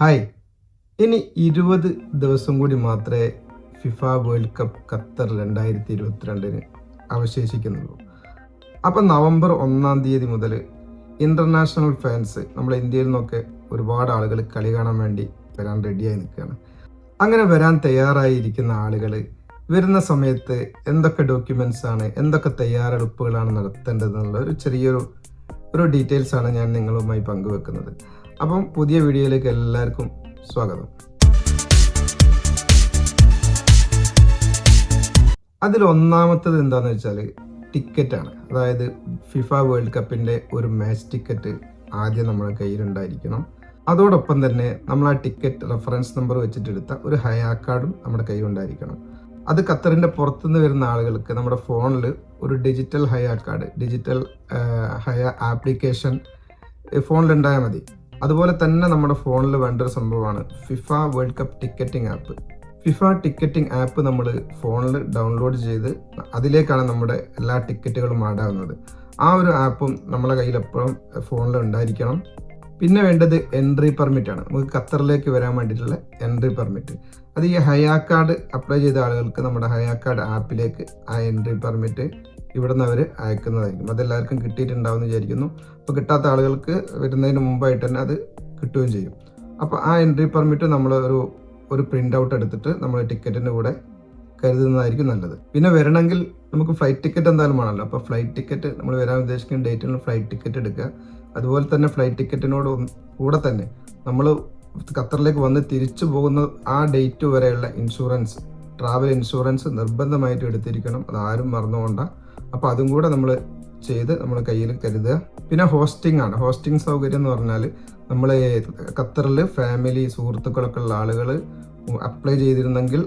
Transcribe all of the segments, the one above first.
Hi ഇനി ഇരുപത് ദിവസം കൂടി മാത്രമേ ഫിഫ വേൾഡ് കപ്പ് ഖത്തർ രണ്ടായിരത്തി ഇരുപത്തിരണ്ടിന് അവശേഷിക്കുന്നുള്ളൂ. അപ്പം നവംബർ ഒന്നാം തീയതി മുതൽ ഇന്റർനാഷണൽ ഫാൻസ് നമ്മുടെ ഇന്ത്യയിൽ നിന്നൊക്കെ ഒരുപാട് ആളുകൾ കളി കാണാൻ വേണ്ടി വരാൻ റെഡിയായി നിൽക്കുകയാണ്. അങ്ങനെ വരാൻ തയ്യാറായിരിക്കുന്ന ആളുകൾ വരുന്ന സമയത്ത് എന്തൊക്കെ ഡോക്യുമെന്റ്സ് ആണ് എന്തൊക്കെ തയ്യാറെടുപ്പുകളാണ് നടത്തേണ്ടതെന്നുള്ള ഒരു ചെറിയൊരു ഒരു ഡീറ്റെയിൽസ് ആണ് ഞാൻ നിങ്ങളുമായി പങ്കുവെക്കുന്നത്. അപ്പം പുതിയ വീഡിയോയിലേക്ക് എല്ലാവർക്കും സ്വാഗതം. അതിൽ ഒന്നാമത്തത് എന്താണെന്ന് വെച്ചാൽ ടിക്കറ്റാണ്. അതായത് ഫിഫ വേൾഡ് കപ്പിന്റെ ഒരു മാച്ച് ടിക്കറ്റ് ആദ്യം നമ്മുടെ കയ്യിലുണ്ടായിരിക്കണം. അതോടൊപ്പം തന്നെ നമ്മൾ ആ ടിക്കറ്റ് റെഫറൻസ് നമ്പർ വെച്ചിട്ടെടുത്ത ഒരു ഹയാ കാർഡും നമ്മുടെ കയ്യിലുണ്ടായിരിക്കണം. അത് ഖത്തറിന്റെ പുറത്തുനിന്ന് വരുന്ന ആളുകൾക്ക് നമ്മുടെ ഫോണിൽ ഒരു digital Hayya card digital Hayya application ഫോണിലുണ്ടായാൽ മതി. അതുപോലെ തന്നെ നമ്മുടെ ഫോണിൽ വേണ്ട ഒരു സംഭവമാണ് FIFA World Cup ticketing app FIFA ticketing app നമ്മൾ ഫോണിൽ ഡൗൺലോഡ് ചെയ്ത് അതിലേക്കാണ് നമ്മുടെ എല്ലാ ടിക്കറ്റുകളും ആടാവുന്നത് ആ ഒരു ആപ്പും നമ്മളെ കയ്യിൽ എപ്പോഴും ഫോണിൽ ഉണ്ടായിരിക്കണം. പിന്നെ വേണ്ടത് എൻട്രി പെർമിറ്റ് ആണ്. നമുക്ക് ഖത്തറിലേക്ക് വരാൻ വേണ്ടിയിട്ടുള്ള എൻട്രി പെർമിറ്റ് അത് ഈ ഹയാ കാർഡ് അപ്ലൈ ചെയ്ത ആളുകൾക്ക് നമ്മുടെ ഹയാ കാർഡ് ആപ്പിലേക്ക് ആ എൻട്രി പെർമിറ്റ് ഇവിടെ നിന്ന് അവർ അയക്കുന്നതായിരിക്കും. അതെല്ലാവർക്കും കിട്ടിയിട്ടുണ്ടാവും എന്ന് വിചാരിക്കുന്നു. അപ്പോൾ കിട്ടാത്ത ആളുകൾക്ക് വരുന്നതിന് മുമ്പായിട്ട് തന്നെ അത് കിട്ടുകയും ചെയ്യും. അപ്പോൾ ആ എൻട്രി പെർമിറ്റ് നമ്മൾ ഒരു ഒരു പ്രിന്റ് ഔട്ട് എടുത്തിട്ട് നമ്മൾ ടിക്കറ്റിന്റെ കൂടെ കരുതുന്നതായിരിക്കും നല്ലത്. പിന്നെ വരണമെങ്കിൽ നമുക്ക് ഫ്ലൈറ്റ് ടിക്കറ്റ് എന്തായാലും വേണമല്ലോ. അപ്പോൾ ഫ്ലൈറ്റ് ടിക്കറ്റ് നമ്മൾ വരാൻ ഉദ്ദേശിക്കുന്ന ഡേറ്റിന് ഫ്ലൈറ്റ് ടിക്കറ്റ് എടുക്കുക. അതുപോലെ തന്നെ ഫ്ലൈറ്റ് ടിക്കറ്റിനോട് കൂടെ തന്നെ നമ്മൾ ഖത്തറിലേക്ക് വന്ന് തിരിച്ചു പോകുന്ന ആ ഡേറ്റ് വരെയുള്ള ഇൻഷുറൻസ് ട്രാവൽ ഇൻഷുറൻസ് നിർബന്ധമായിട്ട് എടുത്തിരിക്കണം. അത് ആരും മറന്നുകൊണ്ട അപ്പോൾ അതും കൂടെ നമ്മൾ ചെയ്ത് നമ്മൾ കയ്യിൽ കരുതുക. പിന്നെ ഹോസ്റ്റിംഗ് ആണ്. ഹോസ്റ്റിംഗ് സൗകര്യം എന്ന് പറഞ്ഞാൽ നമ്മൾ ഖത്തറിൽ ഫാമിലി സുഹൃത്തുക്കളൊക്കെ ഉള്ള ആളുകൾ അപ്ലൈ ചെയ്തിരുന്നെങ്കിൽ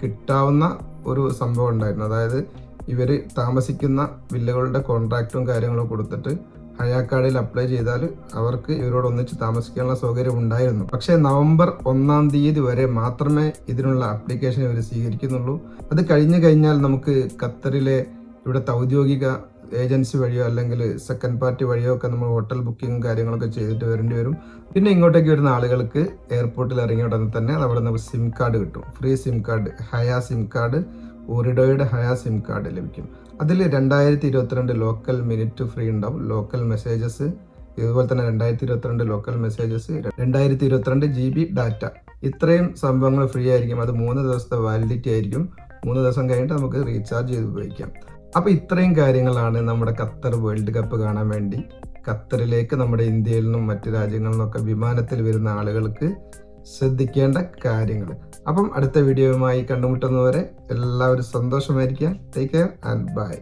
കിട്ടാവുന്ന ഒരു സംഭവം ഉണ്ടായിരുന്നു. അതായത് ഇവർ താമസിക്കുന്ന വില്ലകളുടെ കോൺട്രാക്റ്റും കാര്യങ്ങളും കൊടുത്തിട്ട് ഹയാക്കാടിൽ അപ്ലൈ ചെയ്താൽ അവർക്ക് ഇവരോട് ഒന്നിച്ച് താമസിക്കാനുള്ള സൗകര്യം ഉണ്ടായിരുന്നു. പക്ഷേ നവംബർ ഒന്നാം തീയതി വരെ മാത്രമേ ഇതിനുള്ള ആപ്ലിക്കേഷൻ ഇവർ സ്വീകരിക്കുന്നുള്ളൂ. അത് കഴിഞ്ഞു കഴിഞ്ഞാൽ നമുക്ക് ഖത്തറിലെ ഇവിടുത്തെ ഔദ്യോഗിക ഏജൻസി വഴിയോ അല്ലെങ്കിൽ സെക്കൻഡ് പാർട്ടി വഴിയോ ഒക്കെ നമ്മൾ ഹോട്ടൽ ബുക്കിംഗ് കാര്യങ്ങളൊക്കെ ചെയ്തിട്ട് വരേണ്ടി വരും. പിന്നെ ഇങ്ങോട്ടേക്ക് വരുന്ന ആളുകൾക്ക് എയർപോർട്ടിൽ ഇറങ്ങിയ ഉടനെ തന്നെ അവിടെ നിന്ന് സിം കാർഡ് കിട്ടും. Free SIM card Hayya SIM card ഓറിഡോയുടെ Hayya SIM card ലഭിക്കും. അതിൽ രണ്ടായിരത്തി ഇരുപത്തിരണ്ട് ലോക്കൽ മിനിറ്റ് ഫ്രീ ഉണ്ടാവും. ലോക്കൽ മെസ്സേജസ് ഇതുപോലെ തന്നെ രണ്ടായിരത്തി ഇരുപത്തിരണ്ട് ലോക്കൽ മെസ്സേജസ് രണ്ടായിരത്തി ഇരുപത്തിരണ്ട് ജി ബി ഡാറ്റ ഇത്രയും സംഭവങ്ങൾ ഫ്രീ ആയിരിക്കും. അത് മൂന്ന് ദിവസത്തെ വാലിഡിറ്റി ആയിരിക്കും. മൂന്ന് ദിവസം കഴിഞ്ഞിട്ട് നമുക്ക് റീചാർജ് ചെയ്ത് ഉപയോഗിക്കാം. അപ്പോൾ ഇത്രയും കാര്യങ്ങളാണ് നമ്മുടെ ഖത്തർ വേൾഡ് കപ്പ് കാണാൻ വേണ്ടി. ഖത്തറിലേക്ക് നമ്മുടെ ഇന്ത്യയിൽ നിന്നും മറ്റു രാജ്യങ്ങളിൽ നിന്നൊക്കെ വിമാനത്തിൽ വരുന്ന ആളുകൾക്ക് ശ്രദ്ധിക്കേണ്ട കാര്യങ്ങൾ. അപ്പം അടുത്ത വീഡിയോയുമായി കണ്ടുമുട്ടുന്നവരെ എല്ലാവരും സന്തോഷമായിരിക്കുക. Take care and bye